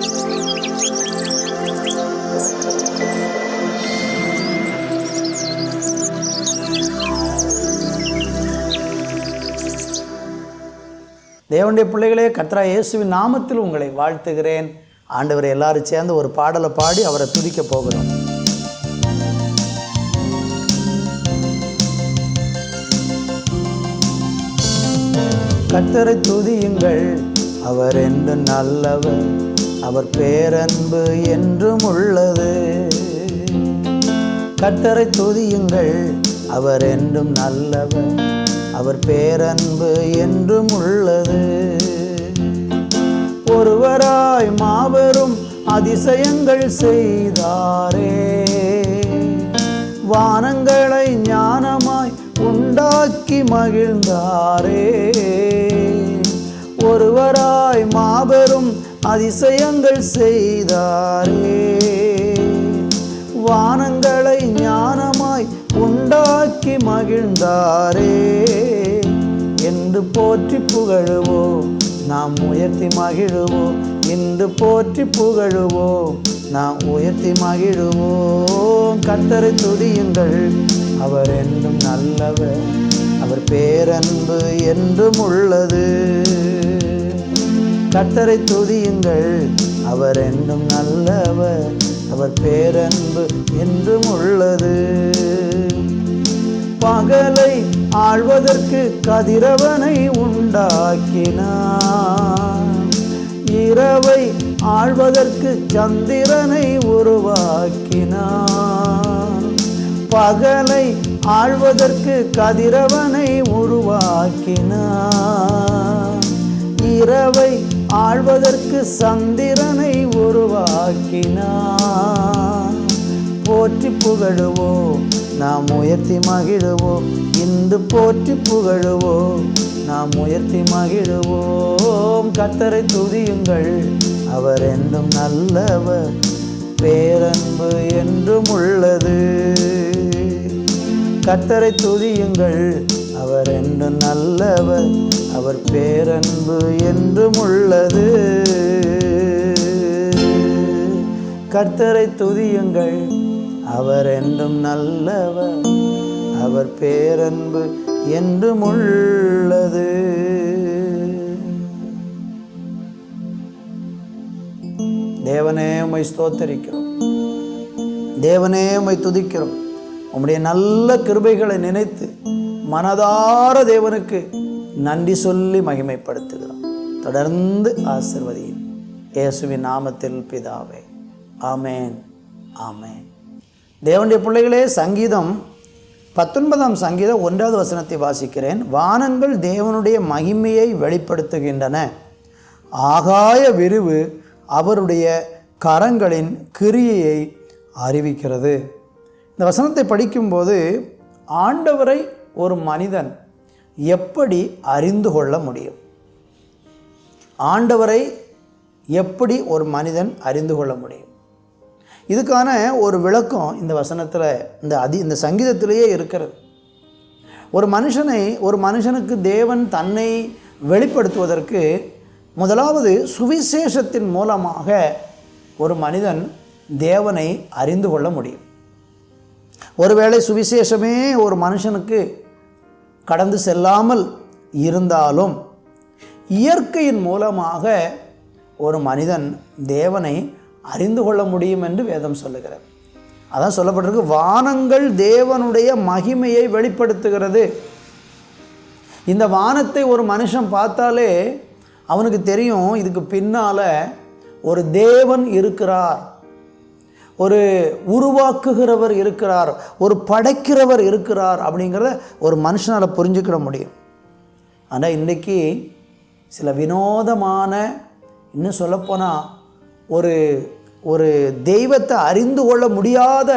தேவனுடைய பிள்ளைகளே கத்ரா இயேசுவின் நாமத்தில் உங்களை வாழ்த்துகிறேன். ஆண்டவர் எல்லாரும் சேர்ந்து ஒரு பாடலை பாடி அவரை துதிக்க போகிறோம். கத்தரை துதியுங்கள். அவர் என்று நல்லவர். அவர் பேரன்பு என்றும் உள்ளது. கட்டரை துதியுங்கள் அவர் என்றும் நல்லவர். அவர் பேரன்பு என்றும் உள்ளது. ஒருவராய் மாபெரும் அதிசயங்கள் செய்தாரே. வானங்களை ஞானமாய் உண்டாக்கி மகிழ்ந்தாரே. ஒருவராய் மாபெரும் அதிசயங்கள் செய்தாரே. வானங்களை ஞானமாய் உண்டாக்கி மகிழ்ந்தாரே. என்று போற்றி புகழுவோம் நாம் உயர்த்தி மகிழுவோம். இன்று போற்றி புகழுவோம் நாம் உயர்த்தி மகிழுவோம். கத்தரை துதியுங்கள் அவர் என்றும் நல்லவர். அவர் பேரன்பு என்றும் உள்ளது. கத்தரை துதியுங்கள். அவர் என்றும் நல்லவர். அவர் பேரன்பு என்றும் உள்ளது. பகலை ஆழ்வதற்கு கதிரவனை உண்டாக்கினார். இரவை ஆழ்வதற்கு சந்திரனை உருவாக்கினார். பகலை ஆழ்வதற்கு கதிரவனை உருவாக்கினார். இரவை ஆழ்வதற்கு சந்திரனை உருவாக்கினான். போற்றி புகழுவோம் நாம் உயர்த்தி மகிழுவோம் இந்து போற்றி புகழுவோம் நாம் உயர்த்தி மகிழுவோம். கத்தரை துதியுங்கள் அவர் என்றும் நல்லவர் பேரன்பு என்றும் உள்ளது. கத்தரை துதியுங்கள் அவர் என்றும் நல்லவர் அவர் பேரன்பு என்றும் உள்ளது. கர்த்தரை துதியுங்கள் அவர் என்றும் நல்லவர் அவர் பேரன்பு என்றும் உள்ளது. தேவனே உம்மை ஸ்தோத்தரிக்கிறோம். தேவனே உம்மை துதிக்கிறோம். உம்முடைய நல்ல கிருபைகளை நினைத்து மனதார தேவனுக்கு நன்றி சொல்லி மகிமைப்படுத்துகிறோம். தொடர்ந்து ஆசிர்வதியும். இயேசுவின் நாமத்தில் பிதாவே. ஆமேன். ஆமேன். தேவனுடைய பிள்ளைகளே சங்கீதம் பத்தொன்பதாம் சங்கீதம் ஒன்றாவது வசனத்தை வாசிக்கிறேன். வானங்கள் தேவனுடைய மகிமையை வெளிப்படுத்துகின்றன. ஆகாய விரிவு அவருடைய கரங்களின் கிரியையை அறிவிக்கிறது. இந்த வசனத்தை படிக்கும்போது ஆண்டவரை ஒரு மனிதன் எப்படி அறிந்து கொள்ள முடியும்? ஆண்டவரை எப்படி ஒரு மனிதன் அறிந்து கொள்ள முடியும்? இதுக்கான ஒரு விளக்கம் இந்த வசனத்தில் இந்த அதி இந்த சங்கீதத்திலேயே இருக்கிறது. ஒரு மனுஷனை ஒரு மனுஷனுக்கு தேவன் தன்னை வெளிப்படுத்துவதற்கு முதலாவது சுவிசேஷத்தின் மூலமாக ஒரு மனிதன் தேவனை அறிந்து கொள்ள முடியும். ஒருவேளை சுவிசேஷமே ஒரு மனுஷனுக்கு கடந்து செல்லாமல் இருந்தாலும் இயற்கையின் மூலமாக ஒரு மனிதன் தேவனை அறிந்து கொள்ள முடியும் என்று வேதம் சொல்லுகிறது. அதான் சொல்லப்பட்டிருக்கு வானங்கள் தேவனுடைய மகிமையை வெளிப்படுத்துகிறது. இந்த வானத்தை ஒரு மனுஷன் பார்த்தாலே அவனுக்கு தெரியும் இதுக்கு பின்னால் ஒரு தேவன் இருக்கிறார். ஒரு உருவாக்குகிறவர் இருக்கிறார் ஒரு படைக்கிறவர் இருக்கிறார் அப்படிங்கிறத ஒரு மனுஷனால் புரிஞ்சுக்கிட முடியும். ஆனால் இன்றைக்கி சில வினோதமான இன்னும் சொல்லப்போனால் ஒரு ஒரு தெய்வத்தை அறிந்து கொள்ள முடியாத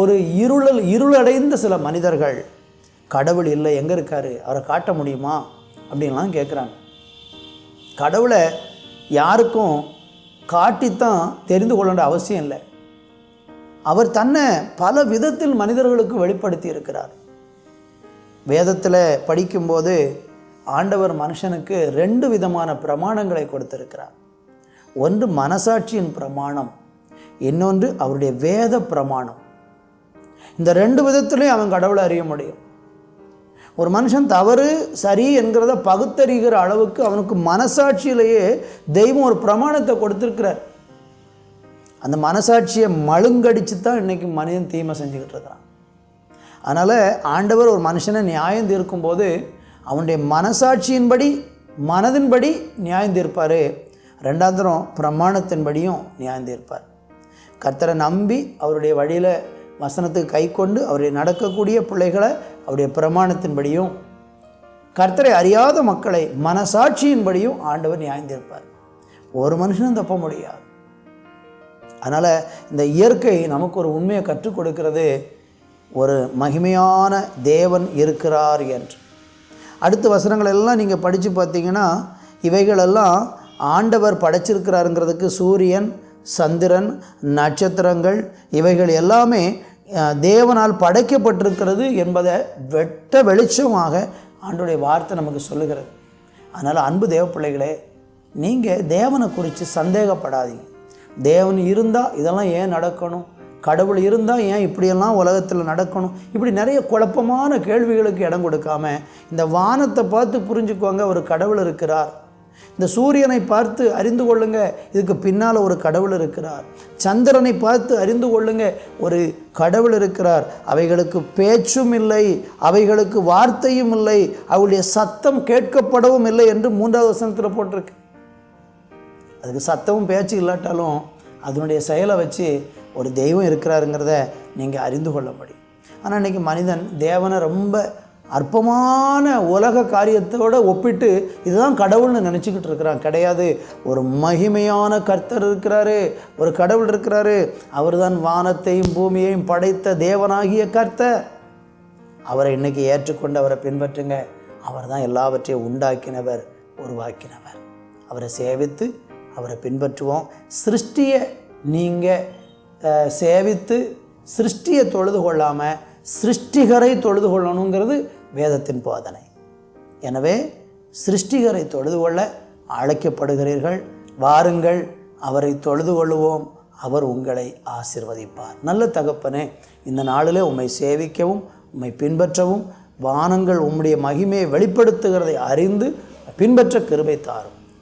ஒரு இருளல் இருளடைந்த சில மனிதர்கள் கடவுள் இல்லை எங்கே இருக்கார் அவரை காட்ட முடியுமா? அப்படின்லாம் கேட்குறாங்க கடவுளை யாருக்கும் காட்டித்தான் தெரிந்து கொள்ள அவசியம் இல்லை. அவர் தன்னை பல விதத்தில் மனிதர்களுக்கு வெளிப்படுத்தி இருக்கிறார் வேதத்தில் படிக்கும்போது ஆண்டவர் மனுஷனுக்கு ரெண்டு விதமான பிரமாணங்களை கொடுத்திருக்கிறார். ஒன்று மனசாட்சியின் பிரமாணம் இன்னொன்று அவருடைய வேத பிரமாணம். இந்த ரெண்டு விதத்துலேயும் அவன் கடவுளை அறிய முடியும். ஒரு மனுஷன் தவறு சரி என்கிறத பகுத்தறிகிற அளவுக்கு அவனுக்கு மனசாட்சியிலேயே தெய்வம் ஒரு பிரமாணத்தை கொடுத்துருக்கிறார். அந்த மனசாட்சியை மழுங்கடிச்சு தான் இன்றைக்கி மனிதன் தீமை செஞ்சுக்கிட்டு இருக்கிறான். அதனால் ஆண்டவர் ஒரு மனுஷனை நியாயம் தீர்க்கும்போது அவனுடைய மனசாட்சியின்படி மனதின்படி நியாயம் தீர்ப்பார். ரெண்டாந்தரம் பிரமாணத்தின்படியும் நியாயம் தீர்ப்பார். கர்த்தரை நம்பி அவருடைய வழியில் வசனத்துக்கு கை கொண்டு அவருடைய நடக்கக்கூடிய பிள்ளைகளை அவருடைய பிரமாணத்தின்படியும் கர்த்தரை அறியாத மக்களை மனசாட்சியின்படியும் ஆண்டவர் நியாயம் தீர்ப்பார். ஒரு மனுஷனும் தப்ப முடியாது. அதனால் இந்த இயற்கை நமக்கு ஒரு உண்மையை கற்றுக் கொடுக்கிறது. ஒரு மகிமையான தேவன் இருக்கிறார் என்று. அடுத்த வசனங்கள் எல்லாம் நீங்கள் படித்து பார்த்தீங்கன்னா இவைகளெல்லாம் ஆண்டவர் படைச்சிருக்கிறாருங்கிறதுக்கு சூரியன் சந்திரன் நட்சத்திரங்கள் இவைகள் எல்லாமே தேவனால் படைக்கப்பட்டிருக்கிறது என்பதை வெட்ட வெளிச்சமாக ஆண்டுடைய வார்த்தை நமக்கு சொல்லுகிறது. அதனால் அன்பு தேவ பிள்ளைகளே நீங்கள் தேவனை குறித்து சந்தேகப்படாதீங்க. தேவன் இருந்தால் இதெல்லாம் ஏன் நடக்கணும்? கடவுள் இருந்தால் ஏன் இப்படியெல்லாம் உலகத்தில் நடக்கணும்? இப்படி நிறைய குழப்பமான கேள்விகளுக்கு இடம் கொடுக்காம இந்த வானத்தை பார்த்து புரிஞ்சுக்கோங்க ஒரு கடவுள் இருக்கிறார். இந்த சூரியனை பார்த்து அறிந்து கொள்ளுங்க இதுக்கு பின்னால் ஒரு கடவுள் இருக்கிறார். சந்திரனை பார்த்து அறிந்து கொள்ளுங்க ஒரு கடவுள் இருக்கிறார். அவைகளுக்கு பேச்சும் இல்லை அவைகளுக்கு வார்த்தையும் இல்லை அவளுடைய சத்தம் கேட்கப்படவும் இல்லை என்று மூன்றாவது வசனத்தில் போட்டிருக்கு. அதுக்கு சத்தமும் பேச்சு இல்லாட்டாலும் அதனுடைய செயலை வச்சு ஒரு தெய்வம் இருக்கிறாருங்கிறத நீங்கள் அறிந்து கொள்ள முடியும். ஆனால் இன்றைக்கி மனிதன் தேவனை ரொம்ப அற்பமான உலக காரியத்தோடு ஒப்பிட்டு இதுதான் கடவுள்னு நினச்சிக்கிட்டு இருக்கிறான். கிடையாது. ஒரு மகிமையான கர்த்தர் இருக்கிறாரு. ஒரு கடவுள் இருக்கிறாரு. அவர் தான் வானத்தையும் பூமியையும் படைத்த தேவனாகிய கர்த்தர். அவரை இன்றைக்கி ஏற்றுக்கொண்டு அவரை பின்பற்றுங்க. அவர் தான் எல்லாவற்றையும் உண்டாக்கினவர் உருவாக்கினவர். அவரை சேவித்து அவரை பின்பற்றுவோம். சிருஷ்டியை நீங்கள் சேவித்து சிருஷ்டியை தொழுது கொள்ளாமல் சிருஷ்டிகரை தொழுது கொள்ளணுங்கிறது வேதத்தின் போதனை. எனவே சிருஷ்டிகரை தொழுது கொள்ள அழைக்கப்படுகிறீர்கள். வாருங்கள் அவரை தொழுது கொள்ளுவோம். அவர் உங்களை ஆசிர்வதிப்பார். நல்ல தகப்பனே இந்த நாளிலே உம்மை சேவிக்கவும் உம்மை பின்பற்றவும் வானங்கள் உம்முடைய மகிமையை வெளிப்படுத்துகிறதை அறிந்து பின்பற்ற கிருபை தாரும்.